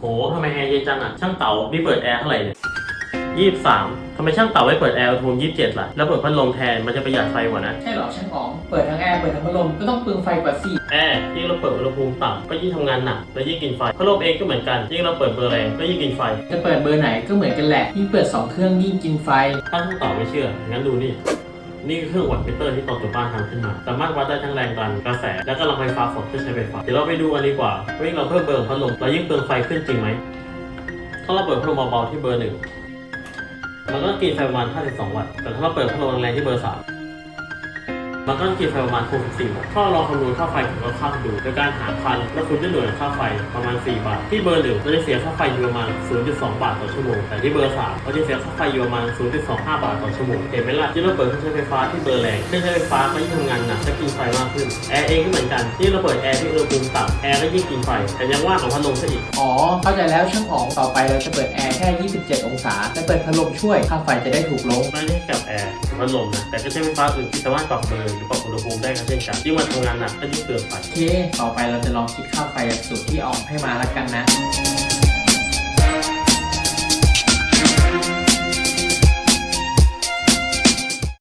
โหทำไมแอร์เย็นจังอะ ช่างเต่านี่เปิดแอร์เท่าไหร่เนี่ยยี่สิบสามทำไมช่างเต่าไม่เปิดแอร์อุณหภูมิยี่สิบเจ็ดล่ะ แล้วเปิดพัดลมแทน มันจะประหยัดไฟกว่านะใช่เหรอช่างอ๋องเปิดทั้งแอร์เปิดทั้งพัดลมก็ต้องเปลืองไฟกว่าสิแอร์ยิ่งเราเปิดอุณหภูมิต่ำก็ยิ่งทำงานหนักและยิ่งกินไฟพัดลมเองก็เหมือนกัน ยิ่งเราเปิดเบอร์แรงก็ยิ่งกินไฟ จะเปิดเบอร์ไหนก็เหมือนกันแหละยิ่งเปิดสองเครื่องยิ่งกินไฟถ้าช่างเต่าไม่เชื่อ งั้นดูนี่ นี่คือเครื่องวัดมิเตอร์ที่ตอนตัวบ้านทำขึ้นมา สามารถวัดได้ทั้งแรงดันกระแส และกำลังไฟฟ้าของเครื่องใช้ไฟฟ้า เดี๋ยวเราไปดูกันดีกว่าว่ายิ่งเราเพิ่มเบอร์ของพัดลมเรายิ่งเปลืองไฟขึ้นจริงไหม ถ้าเราเปิดพัดลมเบาๆที่เบอร์หนึ่งมันก็กินไฟประมาณ52 วัตต์ แต่ถ้าเราเปิดพัดลมแรงๆที่เบอร์3 มันก็กินไฟประมาณ64วัตต์ถ้าเราลองคำนวณค่าไฟของเราค่าดูโดยการหารพันแล้วคุณจะหน่วยค่าไฟประมาณ 4 บาท ที่เบอร์หนึ่งเราจะเสียค่าไฟอยู่ประมาณ 0.2 บาทต่อชั่วโมง แต่ที่เบอร์3เราจะเสียค่าไฟอยู่ประมาณ 0.25 บาทต่อชั่วโมง เห็นไหมล่ะที่เราเปิดเครื่องใช้ไฟฟ้าที่เบอร์แรงเครื่องใช้ไฟฟ้าก็ยิ่งทำงานหนักและกินไฟมากขึ้น แอร์เองก็เหมือนกัน ที่เราเปิดแอร์ที่อุณหภูมิต่ำแอร์ก็ยิ่งกินไฟ แต่ยังว่ากว่าพัดลมซะอีก อ๋อ เข้าใจแล้วช่างอ๋องต่อไปเราจะเปิดแอร์แค่ 27 องศาและเปิดพัดลมช่วยค่าไฟจะได้ถูกลงไม่ได้กับแอร์พัดลมนะแต่ก็ใช้ไฟฟ้าอื่นที่สามารถปรับเบอร์หรือปรับอุณหภูมิได้ก็เช่นกันยิ่งมันทำงานหนักก็ยิ่งเปลืองไฟโอเค ต่อไปเราจะลองคิดค่าไฟสูตรที่ออกให้มาแล้วกันนะ